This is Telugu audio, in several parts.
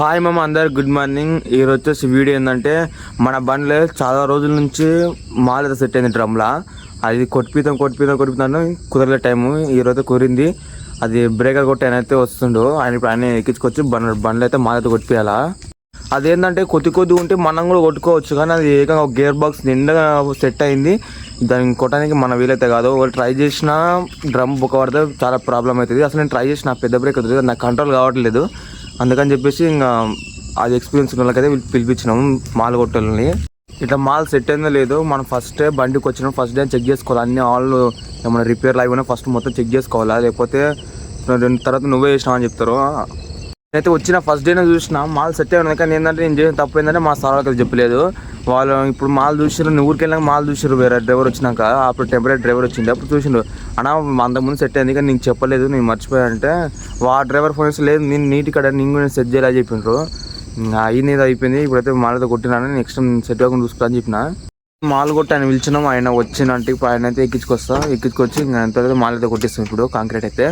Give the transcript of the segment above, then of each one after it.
హాయ్ మామ అందరు గుడ్ మార్నింగ్ ఈ రోజు వచ్చేసి వీడియో ఏంటంటే మన బండ్లో చాలా రోజుల నుంచి మాల సెట్ అయింది డ్రమ్లా. అది కొట్టిపితాం కొట్టిపితాం కొట్టిపితాను కుదరలే టైము ఈ రోజు కుదిరింది. అది బ్రేకర్ కొట్టి ఆయన అయితే వస్తుండు. ఆయన ఇప్పుడు ఆయన ఎక్కించుకొచ్చి బండ్ బండ్లు అయితే మాలతో కొట్టిపోయాలా అదేంటంటే కొద్ది కొద్ది ఉంటే మనం కూడా కొట్టుకోవచ్చు. కానీ అది ఏకంగా ఒక గేర్ బాక్స్ నిండా సెట్ అయింది. దాన్ని కొట్టడానికి మన వీలైతే కాదు. ఒకటి ట్రై చేసినా డ్రమ్ బుక్క పడితే చాలా ప్రాబ్లం అవుతుంది. అసలు నేను ట్రై చేసిన పెద్ద బ్రేక్ అవుతుంది నాకు కంట్రోల్ కావట్లేదు. అందుకని చెప్పేసి ఇంకా అది ఎక్స్పీరియన్స్ ఉన్న వాళ్ళకైతే పిలిపించినాము మాల్ కొట్టాలని. ఇట్లా మాల్ సెట్ అయిందో లేదో మనం ఫస్ట్ బండికి వచ్చిన ఫస్ట్ డే చెక్ చేసుకోవాలి. అన్ని ఆల్ ఏమైనా రిపేర్లు అయిపోయినా ఫస్ట్ మొత్తం చెక్ చేసుకోవాలా? లేకపోతే రెండు తర్వాత నువ్వే చేసినావు అని చెప్తారు. నేనైతే వచ్చిన ఫస్ట్ డేనే చూసిన మాల్ సెట్ అయ్యాను కానీ ఏంటంటే నేను చేసిన తప్పు ఏంటంటే మా సార్ వాళ్ళకి చెప్పలేదు. వాళ్ళు ఇప్పుడు మాల్ చూసారు నువ్వు ఊరికి వెళ్ళాక మాల్ చూసారు వేరే డ్రైవర్ వచ్చినాక. అప్పుడు టెంపరీ డ్రైవర్ వచ్చింది అప్పుడు చూసిండు. అన్నా అంతకుముందు సెట్ అయింది కానీ నీకు చెప్పలేదు నేను మర్చిపోయా అంటే వా డ్రైవర్ ఫోన్ లేదు నేను నీటి కడ నేను కూడా సెట్ చేయాలని చెప్పిండ్రు అయింది అయిపోయింది ఇప్పుడైతే మాలతో కొట్టినాను నెక్స్ట్ సెట్ కాకుండా చూసుకురా అని చెప్పిన. మాల్ కొట్టి ఆయన పిలిచినాం ఆయన వచ్చినంటే ఆయన అయితే ఎక్కించుకొస్తా ఎక్కించుకొచ్చి ఇంకా మాలతో కొట్టిస్తాం ఇప్పుడు కాంక్రీట్ అయితే.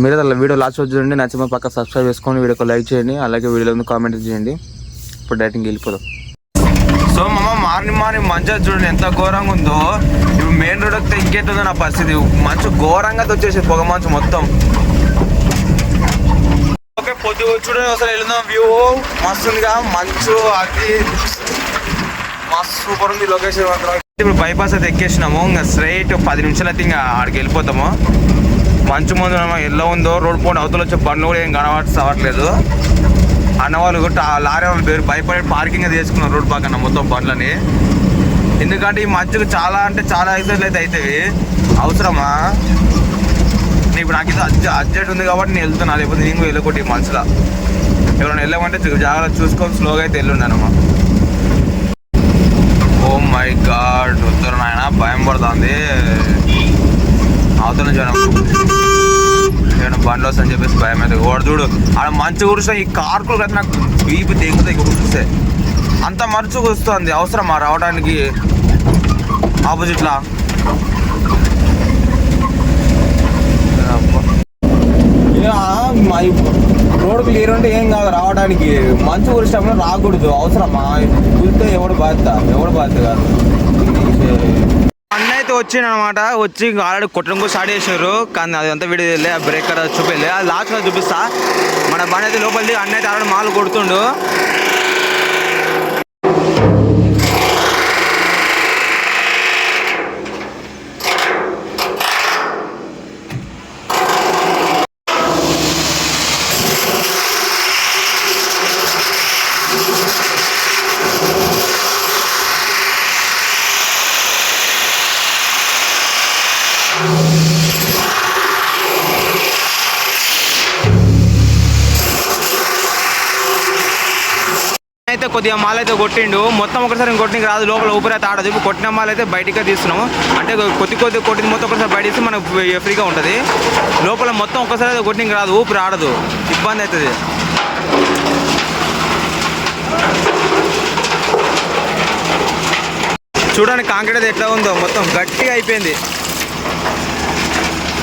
మీరు అలా వీడియో లాస్ట్ వచ్చి చూడండి నచ్చిన పక్క సబ్స్క్రైబ్ చేసుకొని వీడియోకి లైక్ చేయండి అలాగే వీడియోలో కామెంట్ చేయండి. ఇప్పుడు డైటింగ్ వెళ్ళిపోదాం. సో మమ్మ మార్నింగ్ మార్నింగ్ మంచిగా చూడండి ఎంత ఘోరంగా ఉందో. ఇప్పుడు మెయిన్ రోడ్ వస్తే ఇంకేంటుందో నా పరిస్థితి. మంచు ఘోరంగా వచ్చేసి పొగ మంచు మొత్తం. ఓకే పొద్దు చూడండి అసలు వెళ్ళిందాం వ్యూ. మస్తు ఉందిగా మంచు అది. మస్తు సూపర్ ఉంది లొకేషన్ మాత్రం. ఇప్పుడు బైపాస్ అయితే ఎక్కేసినాము ఇంకా స్ట్రైట్ పది నిమిషాలు అయితే ఇంకా ఆడికి వెళ్ళిపోతాము. మంచు ముందు ఎల్లో ఉందో రోడ్ పోటీ అవతల వచ్చే బండ్లు కూడా ఏం కనబడవట్లేదు అన్న వాళ్ళు కూడా లారీ వాళ్ళు పేరు భయపడి పార్కింగ్ అది చేసుకున్నారు రోడ్ పక్కన మొత్తం బండ్లని. ఎందుకంటే ఈ మంచుకు చాలా అంటే చాలా యాక్సిడెంట్లు అయితే అవుతాయి అవసరమా? ఇప్పుడు నాకు ఇది అర్జెంట్ ఉంది కాబట్టి నేను వెళ్తున్నా లేకపోతే నేను వెళ్ళకొట్టి మంచులో ఎవరైనా వెళ్ళమంటే జాగ్రత్త చూసుకొని స్లోగా అయితే వెళ్ళుండనమ్మా ఓ మై గాడ్ ఉత్తరం ఆయన భయం పడుతుంది. అవతల నుంచి ఏమైనా బండ్లు వస్తాయని చెప్పేసి భయం అయితే వాడు చూడు ఆడ మంచి కూర్చో ఈ కార్కులు కదా నాకు బీపీ తెగుతాయి ఇక్కడ చూస్తే. అంత మరుచు వస్తుంది అవసరమా రావడానికి. ఆపోజిట్లా. రోడ్ క్లియర్ ఉంటే ఏం కాదు రావడానికి. మంచు కురిసినప్పుడు రాకూడదు అవసరమా? కూలితే ఎవడు బాధ్యత ఎవడు బాధ్యత కాదు. అన్న అయితే వచ్చిండు అనమాట వచ్చి ఆల్రెడీ కొట్టడం కూడా స్టార్ట్ చేశారు కానీ అది అంతా వీడియో వెళ్ళి ఆ కూడా చూపించలే అది లాస్ట్ చూపిస్తా. మన బండి అయితే లోపలిది అన్న అయితే ఆల్రెడీ మాలు కొడుతుండు. అయితే కొద్దిగా మాల్ అయితే కొట్టిండు. మొత్తం ఒకసారి కొట్టినకి రాదు. లోపల ఊపిరి అయితే ఆడదు. ఇప్పుడు కొట్టిన మాల్ అయితే బయటికి తీస్తున్నాము. అంటే కొద్ది కొద్ది కొట్టింది. మొత్తం ఒకసారి బయట తీస్తే మనకు ఫ్రీగా ఉంటుంది. లోపల మొత్తం ఒకసారి అయితే కొట్టినకి రాదు. ఊపిరి ఆడదు. ఇబ్బంది అవుతుంది చూడండి కాంక్రీట్ అయితే ఎట్లా ఉందో. మొత్తం గట్టిగా అయిపోయింది.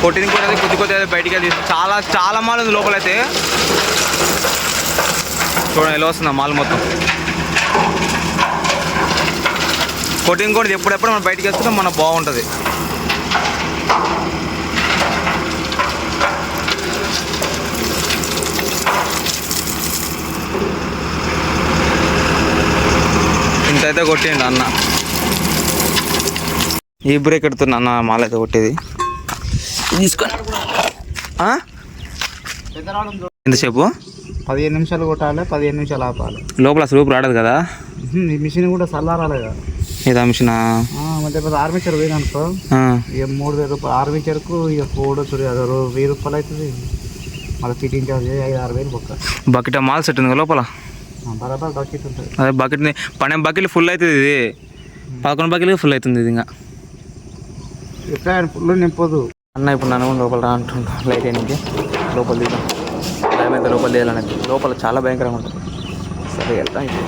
కొట్టిన కూడా కొద్ది కొద్ది అయితే బయటికి తీసి చాలా చాలా మాల్ ఉంది లోపలైతే. చూడండి ఎలా వస్తుంది మాల్ మొత్తం. కొట్టిన కూడా ఎప్పుడెప్పుడు మనం బయటికి వేస్తుంటే మనకు బాగుంటుంది. ఇంతైతే కొట్టిండు అన్న. ఈ బ్రేక్ ఎడుతున్నా అన్న మాల్ అయితే కొట్టేది. తీసుకొని? ఎంతసేపు? పదిహేను నిమిషాలు కొట్టాలి పదిహేను నిమిషాలు ఆపాలి. లోపల స్లూప్ రాడదు కదా? ఈ మిషన్ కూడా చల్లారాలి కదా. ఏదా మిషన్? అంటే ఆర్మేచర్ అనుకో ఇక మూడు వేల రూపాయలు ఆర్మేచర్కు ఇక ఫోర్ అది వెయ్యి రూపాయలు అవుతుంది. మళ్ళీ ఫిట్టింగ్ చార్జ్ ఐదు ఆరు వేలు పక్క బకెట్ మాల్ సెట్ ఉంది లోపల? బరాబర్ బకెట్ ఉంటుంది. అదే బకెట్ పన్నెండు బకెట్లు ఫుల్ అవుతుంది ఇది. పదకొండు బకెట్లు ఫుల్ అవుతుంది ఇది ఇంకా. ఎక్కడ ఫుల్ నింపదు అన్న ఇప్పుడు నన్ను లోపల రా అంటుంటా లైట్ అయినకి లోపల దిగా భయం అయితే లోపల తీయాలనేది లోపల చాలా భయంకరంగా ఉంటుంది. సరే వెళ్తాం ఇప్పుడు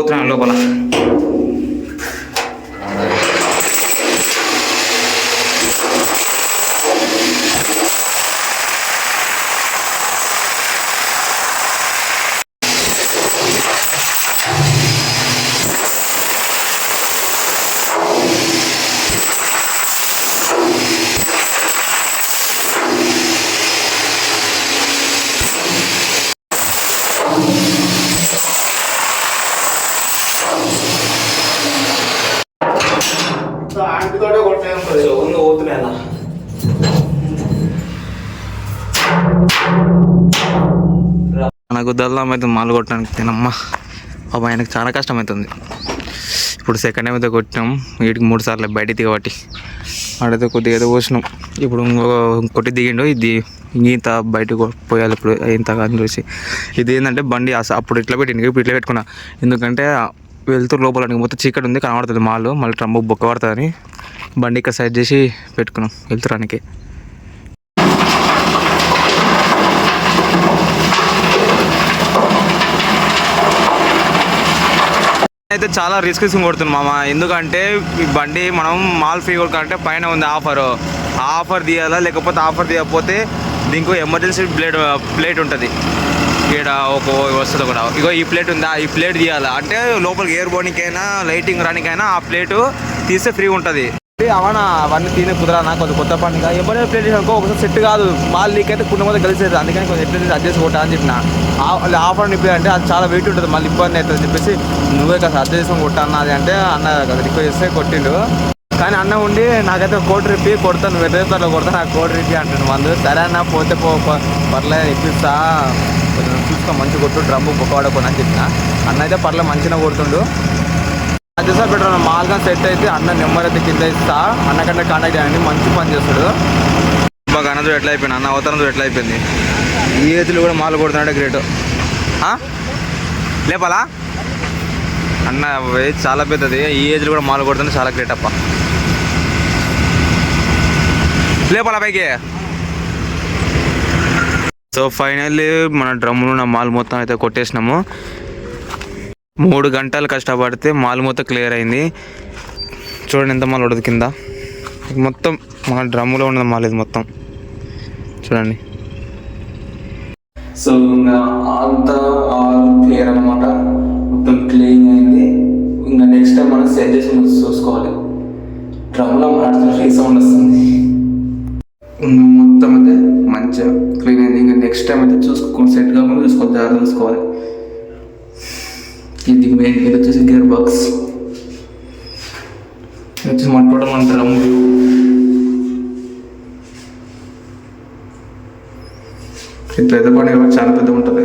పోతున్నాను లోపల నాకు దల్లం అయితే మాలు కొట్టడానికి తినమ్మా. పాప ఆయనకు చాలా కష్టం అవుతుంది ఇప్పుడు సెకండ్ టైం అయితే కొట్టినాం. వీటికి మూడు సార్లు బయట దిగబట్టి. ఆడైతే కొద్దిగా ఏదో పోసినాం. ఇప్పుడు కొట్టి దిగిండు. ఇది ఇంత బయటకు పోయాలి ఇప్పుడు. ఇంత కానీ చూసి. ఇది ఏంటంటే బండి అప్పుడు ఇట్లా పెట్టింది ఇప్పుడు ఇట్లా పెట్టుకున్నా. ఎందుకంటే వెళ్తూ లోపల మొత్తం చీకటి ఉంది కనబడుతుంది మాలు. మళ్ళీ ట్రంబు బొక్క పడుతుందని బండి ఇక్కడ సైడ్ చేసి పెట్టుకున్నాం వెళ్తురానికి అయితే చాలా రిస్క్ తీసుకుని కొడుతుంది మామ. ఎందుకంటే ఈ బండి మనం మాల్ ఫ్రీ కంటే పైన ఉంది ఆఫర్ ఆఫర్ తీయాలా లేకపోతే ఆఫర్ తీయకపోతే దీనికి ఎమర్జెన్సీ ప్లేట్ ప్లేట్ ఉంటుంది. ఇక్కడ ఒక వస్తుంది కూడా. ఇగో ఈ ప్లేట్ ఉందా? ఈ ప్లేట్ తీయాలా? అంటే లోపలికి ఎయిర్ పోనీకైనా లైటింగ్ రానికైనా ఆ ప్లేటు తీస్తే ఫ్రీ ఉంటుంది. అవనా అవన్నీ తినే కుదరానా? కొంచెం కొత్త పండుగ ఎవరైనా ప్లేట్ అనుకో ఒకసారి సెట్ కాదు. మాల్ లీక్ అయితే కుండ మొదలు కలిసేది అందుకని కొంచెం ఎట్లా అడ్జస్ట్ కొట్టా అని చెప్పిన. ఆఫర్ నిప్పి అంటే అది చాలా వెయిట్ ఉంటుంది. మళ్ళీ ఇబ్బంది అవుతుంది అని చెప్పేసి నువ్వే కాస్త అడ్జస్ట్ చేసుకొని అన్నది అంటే అన్న కదా రిక్వెస్ట్ చేస్తే కొట్టిండు. కానీ అన్న ఉండి నాకైతే కోటి రిప్పి కొడతాను. వెర్రేపర్లో కొడతా నాకు కోటి రిప్పి అంటాను మందు. సరే అన్న పోతే పో పర్లేదు ఇప్పిస్తా. కొంచెం చూసుకో మంచి కొట్టు డ్రమ్ము బొక్కవాడకొని అని చెప్పిన. అన్న అయితే పర్లేదు మంచిగా కొడుతుండు. అడ్జస్ట్ పెట్టడం మాల్గా సెట్ అయితే అన్న నెంబర్ అయితే కింద ఇస్తా. అన్న కంటే కాంటాక్ట్ చేయండి మంచి పని చేస్తాడు. బాగా అన్నది ఎట్లా అయిపోయింది? అన్న అవతరంతో ఎట్లా అయిపోయింది? ఈ కూడా మాలు కొడుతున్నాడు గ్రేట్ లేపాలా? అన్న చాలా పెద్దది. ఈ ఏజ్లో కూడా మాలు కొడుతుంటే చాలా గ్రేట్ అప్ప. లేపాలా పైకి? సో ఫైనల్లీ మన డ్రమ్ములు ఉన్న మాల్ మొత్తం అయితే కొట్టేసినాము. మూడు గంటలు కష్టపడితే మాల్ మొత్తం క్లియర్ అయింది. చూడండి ఎంత మాల్ ఉండదు కింద. మొత్తం మన డ్రమ్ములో ఉన్నది మాల్ ఇది మొత్తం. చూడండి. సో ఇంకా అంతా ఆల్ క్లియర్ అనమాట మొత్తం క్లీన్ అయింది. ఇంకా నెక్స్ట్ టైం మనం సెట్ చేసి ముందు చూసుకోవాలి. డ్రమ్లో మాట్లాడుతున్న ఫ్రీ సౌండ్ వస్తుంది. ఇంకా మొత్తం అయితే మంచిగా క్లీన్ అయింది. ఇంకా నెక్స్ట్ టైం అయితే చూసుకో సెట్ కాకుండా చూసుకోవాలి జాగ్రత్త చూసుకోవాలి. ఇది మెయిన్ ఇది వచ్చేసి గేర్ బాక్స్ ఇది పెద్ద పని చాలా పెద్ద ఉంటుంది